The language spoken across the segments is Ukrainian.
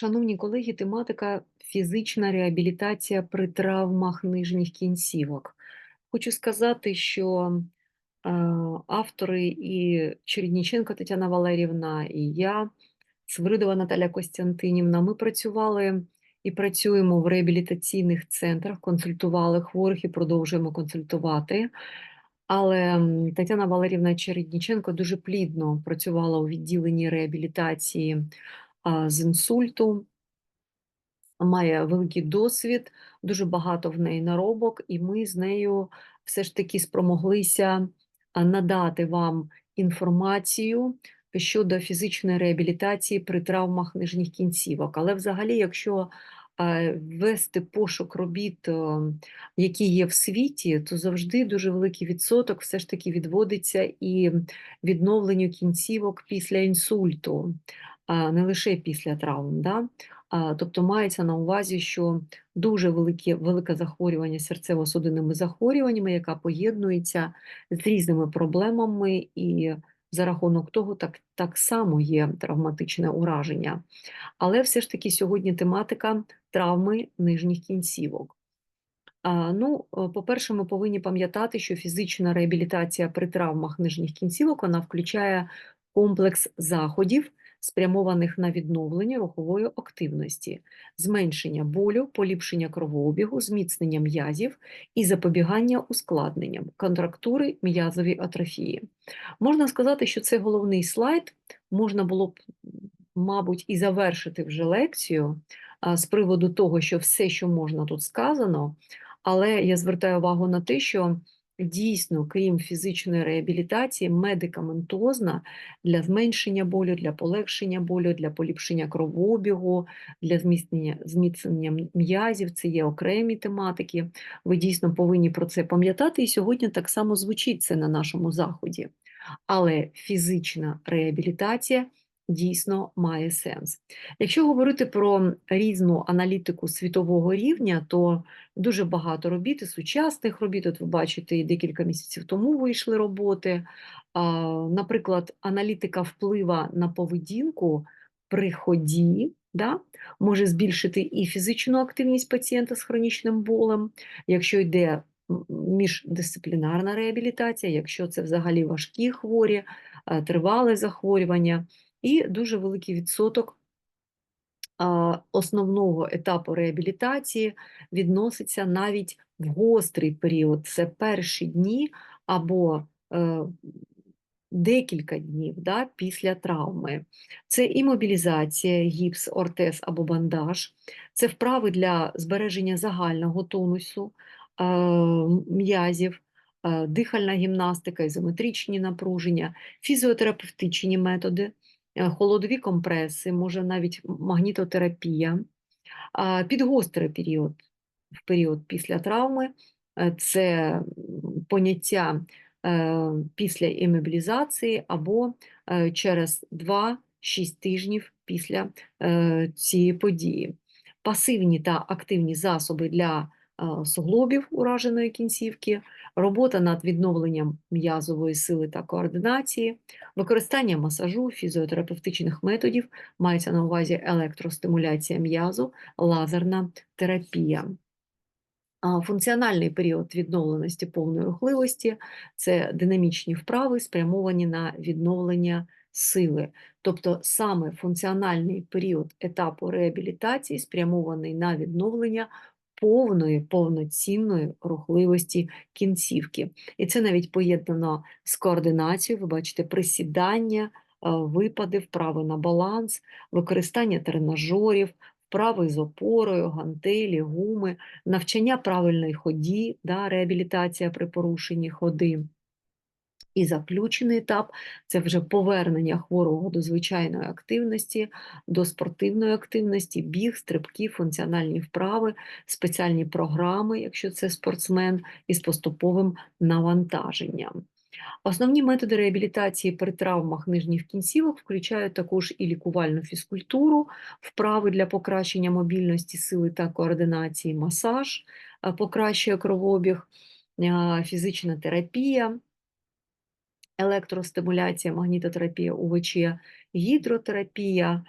Шановні колеги, тематика фізична реабілітація при травмах нижніх кінцівок. Хочу сказати, що е, автори і Чередніченко Тетяна Валерівна, і я, Свиридова Наталя Костянтинівна, ми працювали і працюємо в реабілітаційних центрах, консультували хворих і продовжуємо консультувати. Але Тетяна Валерівна Чередніченко дуже плідно працювала у відділенні реабілітації з інсульту, має великий досвід, дуже багато в неї наробок, і ми з нею все ж таки спромоглися надати вам інформацію щодо фізичної реабілітації при травмах нижніх кінцівок. Але взагалі, якщо вести пошук робіт, е, які є в світі, то завжди дуже великий відсоток все ж таки відводиться і відновленню кінцівок після інсульту, не лише після травм. Да? Тобто мається на увазі, що дуже велике, велике захворювання серцево-судинними захворюваннями, яка поєднується з різними проблемами, і за рахунок того так, так само є травматичне ураження. Але все ж таки сьогодні тематика травми нижніх кінцівок. Ну, по-перше, ми повинні пам'ятати, що фізична реабілітація при травмах нижніх кінцівок вона включає комплекс заходів, спрямованих на відновлення рухової активності, зменшення болю, поліпшення кровообігу, зміцнення м'язів і запобігання ускладненням, контрактури м'язові атрофії. Можна сказати, що це головний слайд, можна було б, мабуть, і завершити вже лекцію з приводу того, що все, що можна тут сказано, але я звертаю увагу на те, що дійсно, крім фізичної реабілітації, медикаментозна для зменшення болю, для полегшення болю, для поліпшення кровообігу, для зміцнення, зміцнення м'язів, це є окремі тематики. Ви дійсно повинні про це пам'ятати, і сьогодні так само звучить це на нашому заході. Але фізична реабілітація дійсно має сенс. Якщо говорити про різну аналітику світового рівня, то дуже багато робіт і сучасних робіт. От ви бачите, декілька місяців тому вийшли роботи. Наприклад, аналітика вплива на поведінку при ході. Да? Може збільшити і фізичну активність пацієнта з хронічним болем, якщо йде міждисциплінарна реабілітація, якщо це взагалі важкі хворі, е, тривале захворювання, і дуже великий відсоток основного етапу реабілітації відноситься навіть в гострий період. Це перші дні або е, декілька днів да, після травми. Це і мобілізація, гіпс, ортез або бандаж, це вправи для збереження загального тонусу е, м'язів. е, Дихальна гімнастика, ізометричні напруження, фізіотерапевтичні методи, холодові компреси, може навіть магнітотерапія. А Під гострий період, в період після травми, е, це поняття е, після імобілізації або е, через 2-6 тижнів після е, цієї події. Пасивні та активні засоби для е, суглобів ураженої кінцівки, робота над відновленням м'язової сили та координації, використання масажу, фізіотерапевтичних методів, мається на увазі електростимуляція м'язу, лазерна терапія. Функціональний період відновленості повної рухливості це динамічні вправи, спрямовані на відновлення сили. Тобто саме функціональний період етапу реабілітації спрямований на відновлення повної, повноцінної рухливості кінцівки. І це навіть поєднано з координацією, ви бачите, присідання, е, випади, вправи на баланс, використання тренажерів, вправи з опорою, гантелі, гуми, навчання правильної ході, да, реабілітація при порушенні ходи. І заключений етап це вже повернення хворого до звичайної активності, до спортивної активності, біг, стрибки, функціональні вправи, спеціальні програми, якщо це спортсмен, із поступовим навантаженням. Основні методи реабілітації при травмах нижніх кінцівок включають також і лікувальну фізкультуру, вправи для покращення мобільності, сили та координації, масаж е, покращує кровообіг, е, фізична терапія. Електростимуляція, магнітотерапія УВЧ, гідротерапія,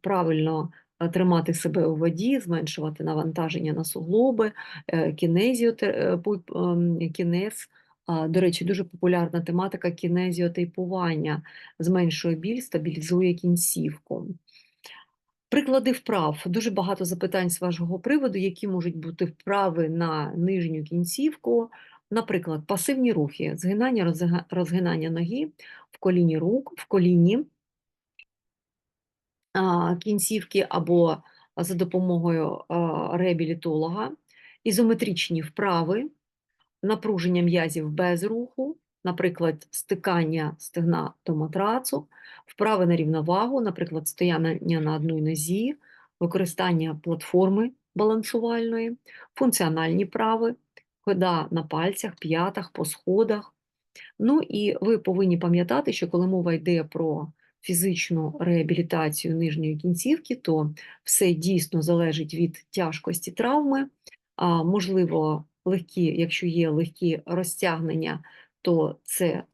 правильно тримати себе у воді, зменшувати навантаження на суглоби, е, е, ем, кінез. До речі, дуже популярна тематика кінезіотейпування, зменшує біль, стабілізує кінцівку. Приклади вправ. Дуже багато запитань з вашого приводу, які можуть бути вправи на нижню кінцівку. Наприклад, пасивні рухи, згинання, розгинання ноги в коліні рук, в коліні кінцівки або за допомогою реабілітолога, ізометричні вправи, напруження м'язів без руху, наприклад, стикання стегна до матрацу, вправи на рівновагу, наприклад, стояння на одній нозі, використання платформи балансувальної, функціональні вправи, хода на пальцях, п'ятах, по сходах. Ну і ви повинні пам'ятати, що коли мова йде про фізичну реабілітацію нижньої кінцівки, то все дійсно залежить від тяжкості травми. А, можливо, легкі, якщо є легкі розтягнення, то це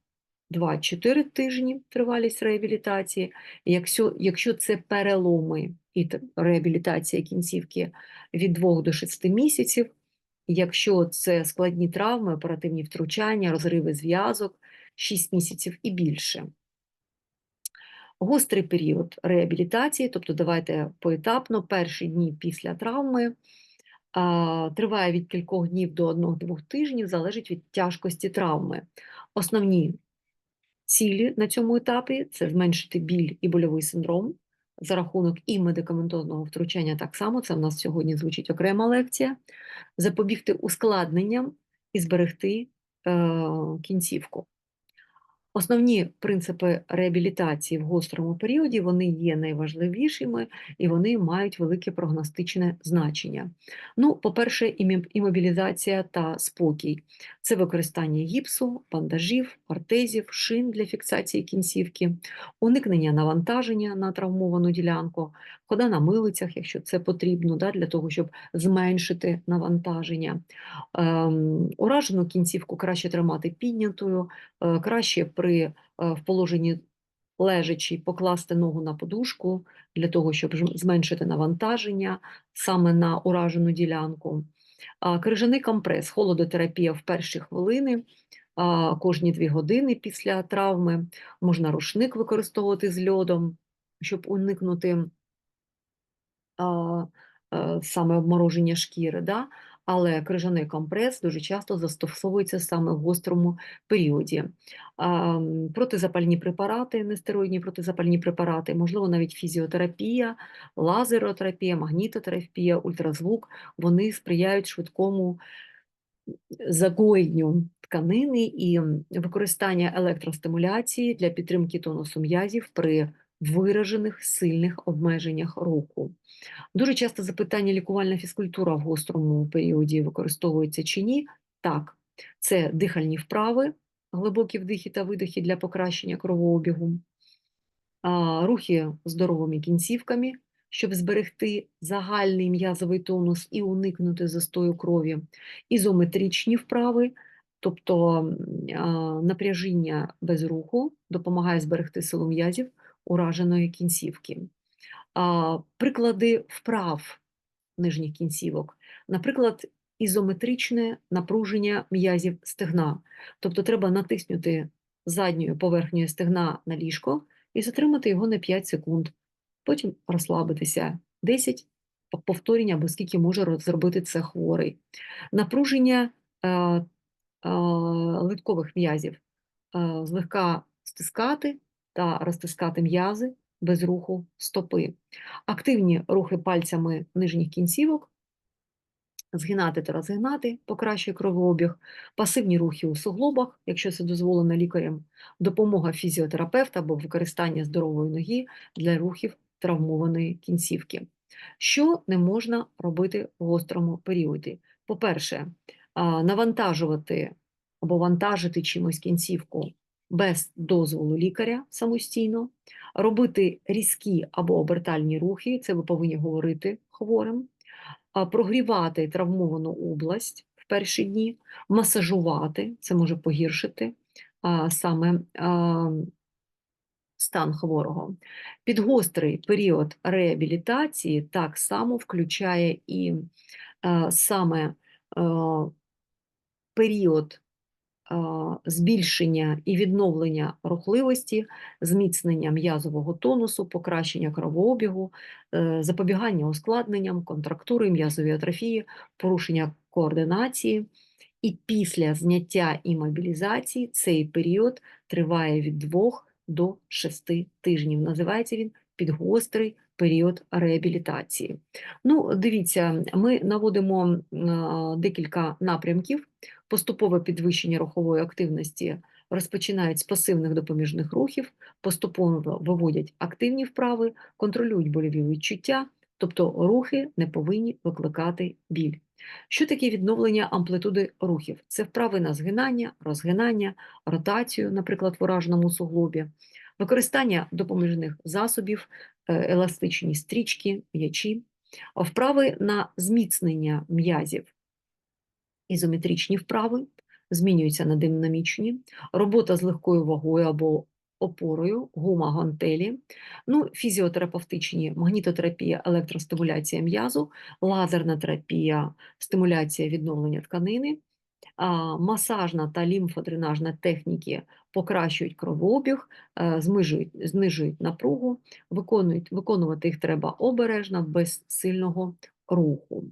2-4 тижні тривалість реабілітації. Якщо, якщо це переломи і реабілітація кінцівки від 2 до 6 місяців, якщо це складні травми, оперативні втручання, розриви зв'язок, 6 місяців і більше. Гострий період реабілітації, тобто давайте поетапно, перші дні після травми, триває від кількох днів до 1-2 тижнів, залежить від тяжкості травми. Основні цілі на цьому етапі це зменшити біль і больовий синдром за рахунок і медикаментозного втручання так само, це в нас сьогодні звучить окрема лекція, запобігти ускладненням і зберегти е, кінцівку. Основні принципи реабілітації в гострому періоді вони є найважливішими і вони мають велике прогностичне значення. Ну, по-перше, імобілізація та спокій. Це використання гіпсу, бандажів, ортезів, шин для фіксації кінцівки, уникнення навантаження на травмовану ділянку, хода на милицях, якщо це потрібно, да, для того, щоб зменшити навантаження. Ем, уражену кінцівку краще тримати піднятою, е, краще при е, в положенні лежачи покласти ногу на подушку для того, щоб зменшити навантаження саме на уражену ділянку. Крижаний компрес, холодотерапія в перші хвилини, кожні дві години після травми. Можна рушник використовувати з льодом, щоб уникнути саме обмороження шкіри, да? але крижаний компрес дуже часто застосовується саме в гострому періоді. Протизапальні препарати, нестероїдні протизапальні препарати, можливо, навіть фізіотерапія, лазеротерапія, магнітотерапія, ультразвук, вони сприяють швидкому загоєнню тканини і використання електростимуляції для підтримки тонусу м'язів при виражених сильних обмеженнях руху. Дуже часто запитання лікувальна фізкультура в гострому періоді використовується чи ні? Так, це дихальні вправи, глибокі вдихи та видихи для покращення кровообігу, рухи здоровими кінцівками, щоб зберегти загальний м'язовий тонус і уникнути застою крові, ізометричні вправи, тобто напряжіння без руху допомагає зберегти силу м'язів ураженої кінцівки. Приклади вправ нижніх кінцівок, наприклад, ізометричне напруження м'язів стегна. Тобто треба натиснути задньою поверхнею стегна на ліжко і затримати його на 5 секунд. Потім розслабитися 10 повторень або скільки може зробити це хворий. Напруження е, е, литкових м'язів е, злегка стискати та розтискати м'язи без руху стопи. Активні рухи пальцями нижніх кінцівок, згинати та розгинати, покращує кровообіг, пасивні рухи у суглобах, якщо це дозволено лікарям, допомога фізіотерапевта або використання здорової ноги для рухів травмованої кінцівки. Що не можна робити в гострому періоді? По-перше, навантажувати або вантажити чимось кінцівку без дозволу лікаря самостійно, робити різкі або обертальні рухи, це ви повинні говорити хворим, прогрівати травмовану область в перші дні, масажувати, це може погіршити саме стан хворого. Підгострий період реабілітації так само включає і саме період збільшення і відновлення рухливості, зміцнення м'язового тонусу, покращення кровообігу, е, запобігання ускладненням, контрактури, м'язової атрофії, порушення координації. І після зняття і мобілізації цей період триває від 2 до 6 тижнів. Називається він підгострий період реабілітації. Ну, дивіться, ми наводимо декілька напрямків. Поступове підвищення рухової активності розпочинають з пасивних допоміжних рухів, поступово виводять активні вправи, контролюють больові відчуття, тобто рухи не повинні викликати біль. Що таке відновлення амплитуди рухів? Це вправи на згинання, розгинання, ротацію, наприклад, в ураженому суглобі, використання допоміжних засобів, е, еластичні стрічки, м'ячі, вправи на зміцнення м'язів, ізометричні вправи, змінюються на динамічні, робота з легкою вагою або опорою, гума гантелі, ну, фізіотерапевтичні, магнітотерапія, електростимуляція м'язу, лазерна терапія, стимуляція відновлення тканини, масажна та лімфодренажна техніки покращують кровообіг, е, знижують, знижують напругу, виконують, виконувати їх треба обережно, без сильного руху.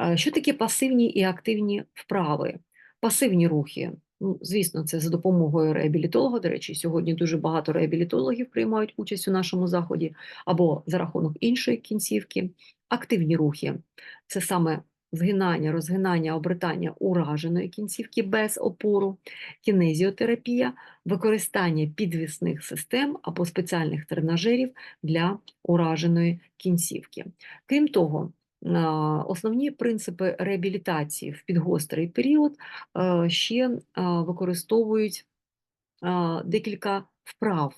Е, Що таке пасивні і активні вправи? Пасивні рухи. Ну, звісно, це за допомогою реабілітолога. До речі, сьогодні дуже багато реабілітологів приймають участь у нашому заході, або за рахунок іншої кінцівки. Активні рухи це саме згинання, розгинання, обертання ураженої кінцівки без опору, кінезіотерапія, використання підвісних систем або спеціальних тренажерів для ураженої кінцівки. Крім того, Основні принципи реабілітації в підгострий період ще використовують декілька вправ.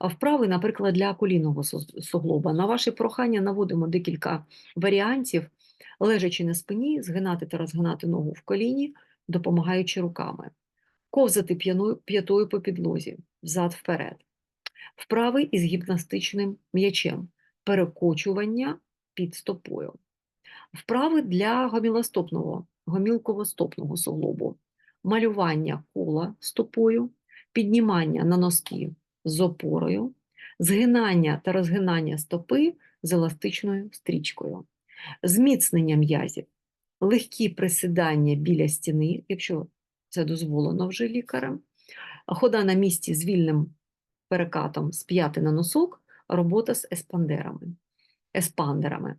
Вправи, наприклад, для колінного суглоба. На ваше прохання наводимо декілька варіантів, лежачи на спині, згинати та розгинати ногу в коліні, допомагаючи руками, ковзати п'ятою по підлозі, взад-вперед. Вправи із гімнастичним м'ячем, перекочування під стопою. Вправи для гомілостопного, гомілково-стопного суглобу, малювання кола стопою, піднімання на носки з опорою, згинання та розгинання стопи з еластичною стрічкою, зміцнення м'язів, легкі присідання біля стіни, якщо це дозволено вже лікарем, хода на місці з вільним перекатом з п'яти на носок, робота з еспандерами, еспандерами.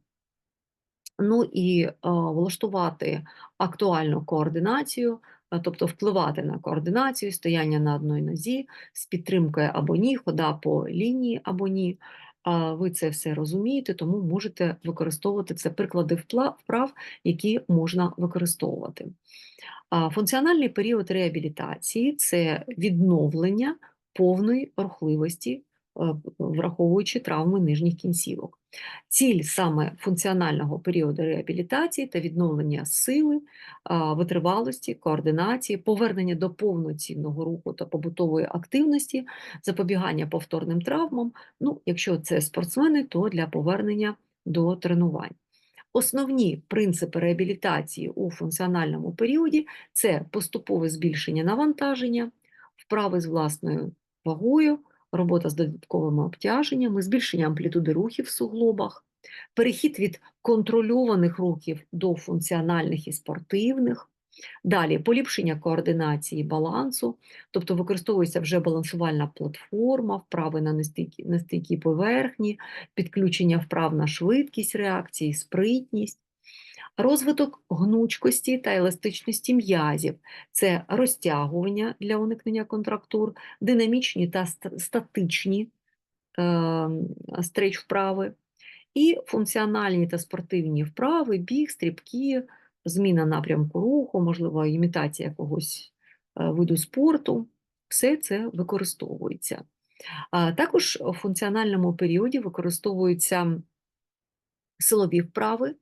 Ну і е, влаштувати актуальну координацію, е, тобто впливати на координацію, стояння на одній нозі з підтримкою або ні, хода по лінії або ні. Ви це все розумієте, тому можете використовувати це приклади вправ, які можна використовувати. Функціональний період реабілітації це відновлення повної рухливості, враховуючи травми нижніх кінцівок. Ціль саме функціонального періоду реабілітації та відновлення сили, витривалості, координації, повернення до повноцінного руху та побутової активності, запобігання повторним травмам. Ну, якщо це спортсмени, то для повернення до тренувань. Основні принципи реабілітації у функціональному періоді це поступове збільшення навантаження, вправи з власною вагою, робота з додатковими обтяженнями, збільшення амплітуди рухів в суглобах, перехід від контрольованих рухів до функціональних і спортивних. Далі поліпшення координації балансу, тобто використовується вже балансувальна платформа, вправи на нестійкі, поверхні, підключення вправ на швидкість реакції, спритність. Розвиток гнучкості та еластичності м'язів це розтягування для уникнення контрактур, динамічні та статичні е, стреч вправи, і функціональні та спортивні вправи, біг, стрибки, зміна напрямку руху, можливо, імітація якогось е, виду спорту. Все це використовується. А також в функціональному періоді використовуються силові вправи,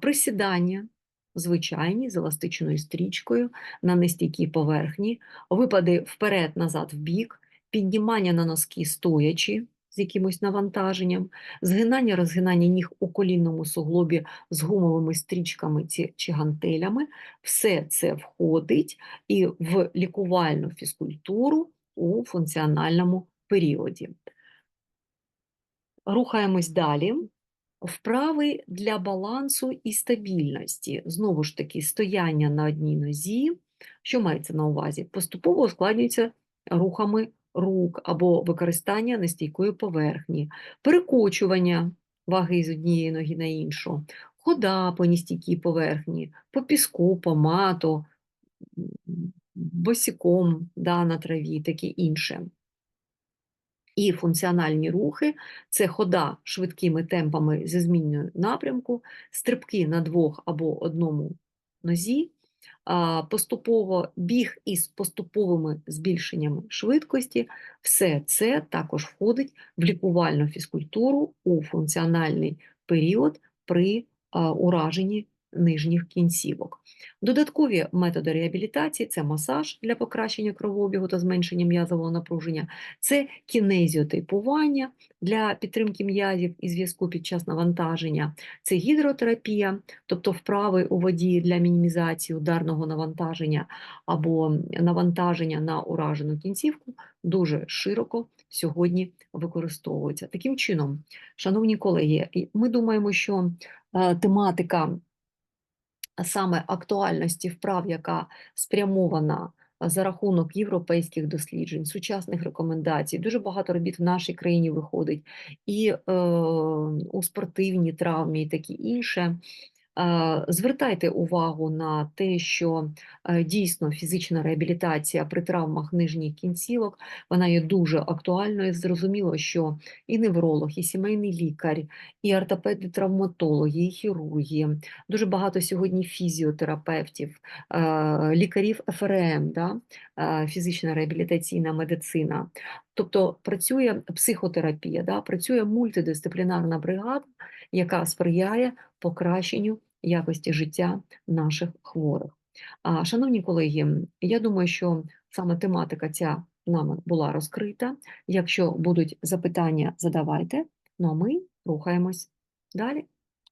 присідання, звичайні з еластичною стрічкою на нестійкій поверхні, випади вперед-назад в бік, піднімання на носки стоячи з якимось навантаженням, згинання, розгинання ніг у колінному суглобі з гумовими стрічками чи гантелями. Все це входить і в лікувальну фізкультуру у функціональному періоді. Рухаємось далі. Вправи для балансу і стабільності. Знову ж таки, стояння на одній нозі. Що мається на увазі? Поступово ускладнюється рухами рук або використання нестійкої поверхні, перекочування ваги з однієї ноги на іншу, хода по нестійкій поверхні, по піску, по мату, м, босиком да, на траві, таке інше. І функціональні рухи це хода швидкими темпами зі змінною напрямку, стрибки на двох або одному нозі, поступово біг із поступовими збільшеннями швидкості. Все це також входить в лікувальну фізкультуру у функціональний період при ураженні нижніх кінцівок. Додаткові методи реабілітації це масаж для покращення кровообігу та зменшення м'язового напруження, це кінезіотейпування для підтримки м'язів і зв'язку під час навантаження, це гідротерапія, тобто вправи у воді для мінімізації ударного навантаження або навантаження на уражену кінцівку дуже широко сьогодні використовуються. Таким чином, шановні колеги, ми думаємо, що е, тематика саме актуальності вправ, яка спрямована за рахунок європейських досліджень, сучасних рекомендацій. Дуже багато робіт в нашій країні виходить і е, у спортивній травмі, і таке інше. Е, Звертайте увагу на те, що е, дійсно фізична реабілітація при травмах нижніх кінцівок вона є дуже актуальною. Зрозуміло, що і невролог, і сімейний лікар, і ортопеди, травматологи, і хірурги, дуже багато сьогодні фізіотерапевтів, е, лікарів ФРМ, да? фізична реабілітаційна медицина. Тобто працює психотерапія, да? працює мультидисциплінарна бригада, яка сприяє покращенню якості життя наших хворих. А, Шановні колеги, я думаю, що саме тематика ця нами була розкрита. Якщо будуть запитання, задавайте. Ну а ми рухаємось далі.